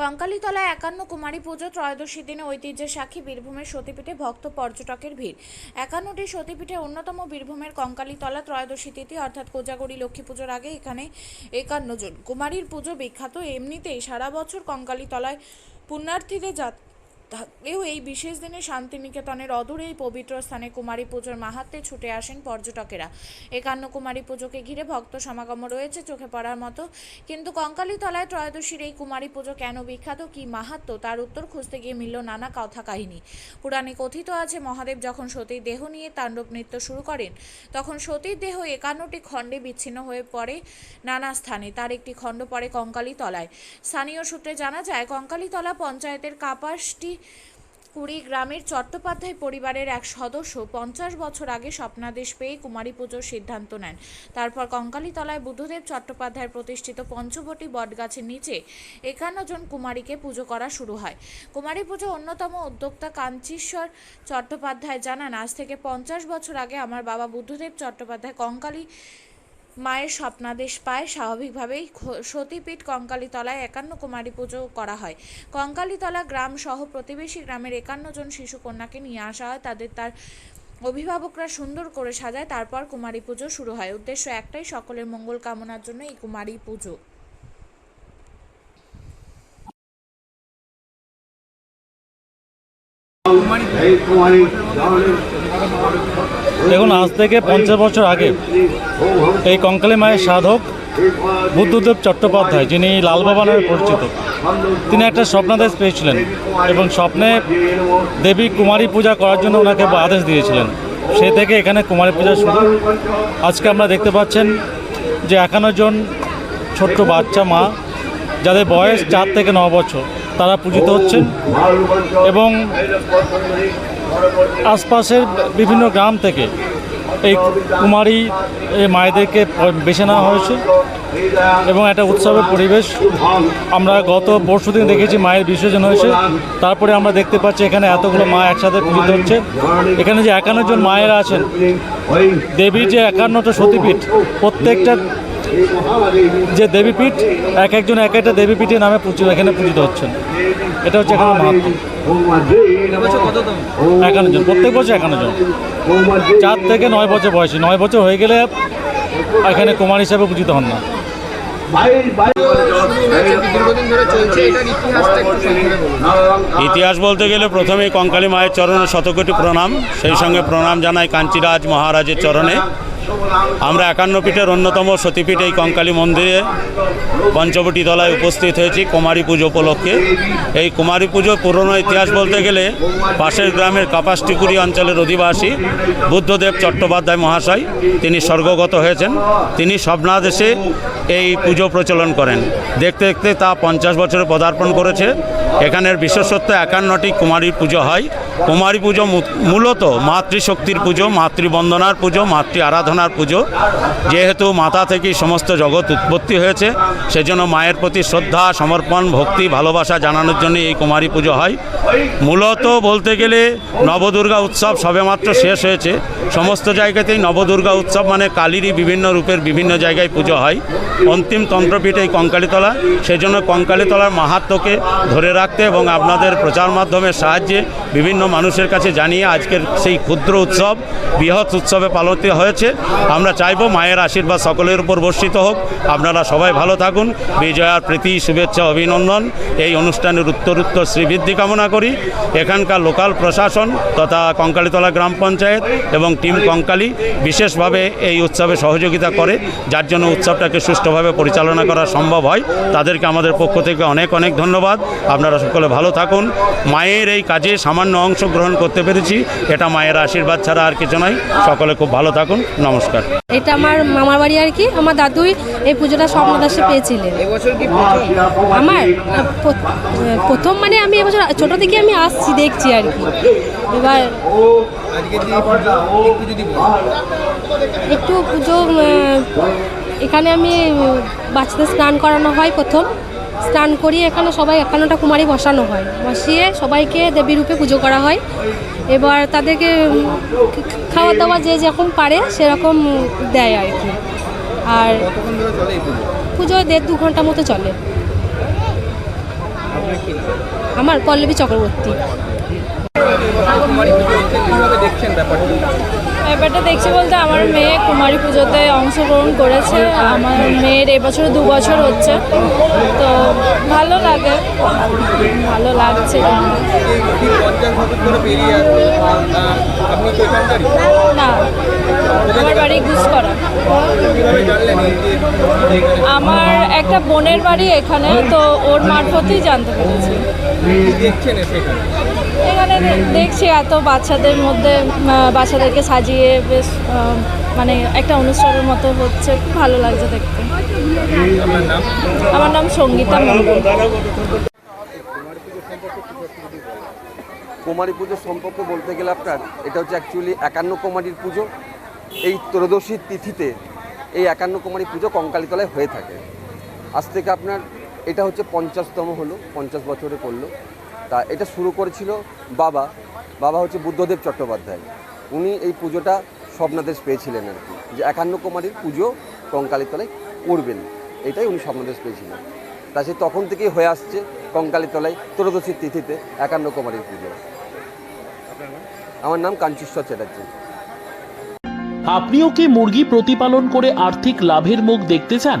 কঙ্কালীতলায় একান্ন কুমারী পুজো ত্রয়োদশী দিনে ঐতিহ্যের সাক্ষী বীরভূমের সতীপীঠে ভক্ত পর্যটকের ভিড়। একান্নটি সতীপীঠে অন্যতম বীরভূমের কঙ্কালীতলা ত্রয়োদশী তিথি অর্থাৎ কোজাগরী লক্ষ্মী পুজোর আগে এখানে একান্ন জন। কুমারীর পুজো বিখ্যাত। এমনিতেই সারা বছর কঙ্কালীতলায় পুণ্যার্থীদের যাত থাকলেও এই বিশেষ দিনে শান্তিনিকেতনের অদূরে এই পবিত্র স্থানে কুমারী পুজোর মাহাত্মে ছুটে আসেন পর্যটকেরা। একান্ন কুমারী পুজোকে ঘিরে ভক্ত সমাগম রয়েছে চোখে পড়ার মতো। কিন্তু কঙ্কালীতলায় ত্রয়োদশীর এই কুমারী পুজো কেন বিখ্যাত, কি মাহাত্ম তার উত্তর খুঁজতে গিয়ে মিলল নানা কথা কাহিনী পুরাণে কথিত আছে, মহাদেব যখন সতীর দেহ নিয়ে তাণ্ডব নৃত্য শুরু করেন, তখন সতীর দেহ একান্নটি খণ্ডে বিচ্ছিন্ন হয়ে পড়ে নানা স্থানে। তার একটি খণ্ড পড়ে কঙ্কালীতলায়। স্থানীয় সূত্রে জানা যায়, কঙ্কালীতলা পঞ্চায়েতের কাপাসটি কুড়ি গ্রামের চট্টোপাধ্যায় পরিবারের এক সদস্য পঞ্চাশ বছর আগে স্বপ্নাদেশ পেয়ে কুমারী পুজোর সিদ্ধান্ত নেন। তারপর কঙ্কালীতলায় বুদ্ধদেব চট্টোপাধ্যায় প্রতিষ্ঠিত পঞ্চবটি বটগাছের নিচে একান্ন জন কুমারীকে পুজো করা শুরু হয়। কুমারী পুজো অন্যতম উদ্যোক্তা কাঞ্চীশ্বর চট্টোপাধ্যায় জানান, আজ থেকে পঞ্চাশ বছর আগে আমার বাবা বুদ্ধদেব চট্টোপাধ্যায় কঙ্কালী মায়ের স্বপ্নাদেশ পায়, স্বাভাবিকভাবেই সতীপীঠ কঙ্কালীতলায় একান্ন কুমারী পুজো করা হয়। কঙ্কালীতলা গ্রাম সহ প্রতিবেশী গ্রামের একান্ন জন শিশু কন্যাকে নিয়ে আসা হয়। তাদের তার অভিভাবকরা সুন্দর করে সাজায়, তারপর কুমারী পুজো শুরু হয়। উদ্দেশ্য একটাই, সকলের মঙ্গল কামনার জন্য এই কুমারী পুজো। দেখুন, আজ থেকে পঞ্চাশ বছর আগে এই কঙ্কালী মায়ের সাধক বুদ্ধদেব চট্টোপাধ্যায়, যিনি লালবাবা নামে পরিচিত, তিনি একটা স্বপ্নাদেশ পেয়েছিলেন এবং স্বপ্নে দেবী কুমারী পূজা করার জন্য ওনাকে আদেশ দিয়েছিলেন। সে থেকে এখানে কুমারী পূজা শুরু। আজকে আমরা দেখতে পাচ্ছেন যে একান্ন জন ছোট্ট বাচ্চা মা, যাদের বয়স চার থেকে ন বছর, তারা পূজিত হচ্ছেন এবং আশপাশের বিভিন্ন গ্রাম থেকে এই কুমারী মায়েদেরকে বেছে নেওয়া হয়েছে এবং একটা উৎসবের পরিবেশ আমরা গত পরশু দিন দেখেছি মায়ের বিসর্জন হয়েছে। তারপরে আমরা দেখতে পাচ্ছি এখানে এতগুলো মা একসাথে পূজিত হচ্ছে এখানে যে একান্ন জন মায়েরা আছেন, দেবীর যে একান্নটা সতীপীঠ, প্রত্যেকটা যে দেবীপীঠ, এক একজন এক একটা দেবীপীঠের নামে পূজিত এখানে পূজিত হচ্ছেন। এটা হচ্ছে এখানে মাহাত্ম একান্ন জন, প্রত্যেক বছর একান্ন জন। চার থেকে নয় বছর বয়সী, নয় বছর হয়ে গেলে এখানে কুমার হিসাবে পূজিত হন না। ইতিহাস বলতে গেলে প্রথমেই কঙ্কালী মায়ের চরণে শতকোটি প্রণাম, সেই সঙ্গে প্রণাম জানাই কাঞ্চিরাজ মহারাজের চরণে। আমরা একান্ন পীঠের অন্যতম সতীপীঠ এই কঙ্কালী মন্দিরে পঞ্চবটি তলায় উপস্থিত হয়েছি কুমারী পুজো উপলক্ষে। এই কুমারী পুজো পুরনো ইতিহাস বলতে গেলে পাশের গ্রামের কাপাসটিকুড়ি অঞ্চলের অধিবাসী বুদ্ধদেব চট্টোপাধ্যায় মহাশয়, তিনি স্বর্গগত হয়েছেন। তিনি স্বপ্নাদেশে এই পুজো প্রচলন করেন। দেখতে দেখতে তা পঞ্চাশ বছরে পদার্পণ করেছে। এখানের বিশেষত্ব একান্নটি কুমারী পুজো হয়। কুমারী পুজো মূলত মাতৃশক্তির পুজো, মাতৃবন্দনার পুজো, মাতৃ আরাধনার পুজো। যেহেতু মাতা থেকেই সমস্ত জগৎ উৎপত্তি হয়েছে, সেজন্য মায়ের প্রতি শ্রদ্ধা, সমর্পণ, ভক্তি, ভালোবাসা জানানোর জন্য এই কুমারী পুজো হয়। মূলত বলতে গেলে নবদুর্গা উৎসব সবেমাত্র শেষ হয়েছে। সমস্ত জায়গাতেই নবদুর্গা উৎসব মানে কালীরই বিভিন্ন রূপের বিভিন্ন জায়গায় পুজো হয়। অন্তিম তন্ত্রপীঠ এই কঙ্কালীতলা। সেজন্য কঙ্কালীতলার মাহাত্ম্যকে ধরে রাখতে এবং আপনাদের প্রচার মাধ্যমের সাহায্যে বিভিন্ন মানুষের কাছে জানিয়ে আজকের সেই ক্ষুদ্র উৎসব, বৃহৎ উৎসবে পালিত হয়েছে। আমরা চাইব মায়ের আশীর্বাদ সকলের উপর বর্ষিত হোক। আপনারা সবাই ভালো থাকুন। বিজয়ার প্রীতি, শুভেচ্ছা, অভিনন্দন। এই অনুষ্ঠানের উত্তরোত্তর শ্রীবৃদ্ধি কামনা করি। এখানকার লোকাল প্রশাসন তথা কঙ্কালীতলা গ্রাম পঞ্চায়েত এবং টিম কঙ্কালী বিশেষভাবে এই উৎসবে সহযোগিতা করে, যার জন্য উৎসবটাকে সুষ্ঠুভাবে পরিচালনা করা সম্ভব হয়। তাদেরকে আমাদের পক্ষ থেকে অনেক অনেক ধন্যবাদ। আপনারা সকলে ভালো থাকুন। মায়ের এই কাজে সামান্য অংশগ্রহণ করতে পেরেছি। এটা মায়ের আশীর্বাদ ছাড়া আর কিছু নয়। সকলে খুব ভালো থাকুন। নমস্কার। এটা আমার মামার বাড়ি আর কি। আমার দাদুই এই পুজোটা স্বপ্নদাসে পেয়েছিলেন। এবছর কি আমার প্রথম মানে আমি এবছর ছোট থেকে আমি আসছি দেখছি আর কি। এবার আজকে যে পুজো একটু পুজো এখানে আমি বাচ্চাদের স্নান করানো হয় প্রথম। স্নান করিয়ে এখানে সবাই একান্নটা কুমারী বসানো হয়। বসিয়ে সবাইকে দেবী রূপে পুজো করা হয়। এবার তাদেরকে খাওয়া দাওয়া যে যখন পারে সেরকম দেয় আর কি। আর পুজো দেড় দু ঘণ্টা মতো চলে। আমার পল্লবী চক্রবর্তী। দেখছেন ব্যাপারটা? ব্যাপারটা দেখছি বলতে আমার মেয়ে কুমারী পুজোতে অংশগ্রহণ করেছে। আমার মেয়ের এবছর দু বছর হচ্ছে। তো ভালো লাগে। ভালো লাগছে। না, আমার বাড়ি গুজ করা কীভাবে জানলেন এই যে এখানে আমার একটা বোনের বাড়ি এখানে, তো ওর মারফতেই জানতে পেরেছি। দেখছেন দে- দেখছি এত বাচ্চাদের মধ্যে বাচ্চাদেরকে সাজিয়ে বেশ মানে একটা অনুষ্ঠানের মতো হচ্ছে, খুব ভালো লাগছে দেখতে। আমার নাম সঙ্গীতা কুমারী পুজোর সম্পর্কে বলতে গেলে আপনার, এটা হচ্ছে অ্যাকচুয়ালি একান্ন কুমারীর পুজো। এই ত্রয়োদশীর তিথিতে এই একান্ন কুমারী পুজো কঙ্কালীতলায় হয়ে থাকে। আজ থেকে আপনার, এটা হচ্ছে পঞ্চাশতম হলো, পঞ্চাশ বছরে পড়ল। তা এটা শুরু করেছিল বাবা। বাবা হচ্ছে বুদ্ধদেব চট্টোপাধ্যায়। উনি এই পুজোটা স্বপ্নাদেশ পেয়েছিলেন আর কি। যে একান্ন কুমারীর পুজো কঙ্কালীতলায় করবেন। এটাই উনি স্বপ্নাদেশ পেয়েছিলেন। তা সে তখন থেকেই হয়ে আসছে কঙ্কালীতলায় ত্রয়োদশীর তিথিতে একান্ন কুমারীর পুজো। আমার নাম কাঞ্চীশ্বর চ্যাটার্জি। আপনিও কি মুরগি প্রতিপালন করে আর্থিক লাভের মুখ দেখতে চান?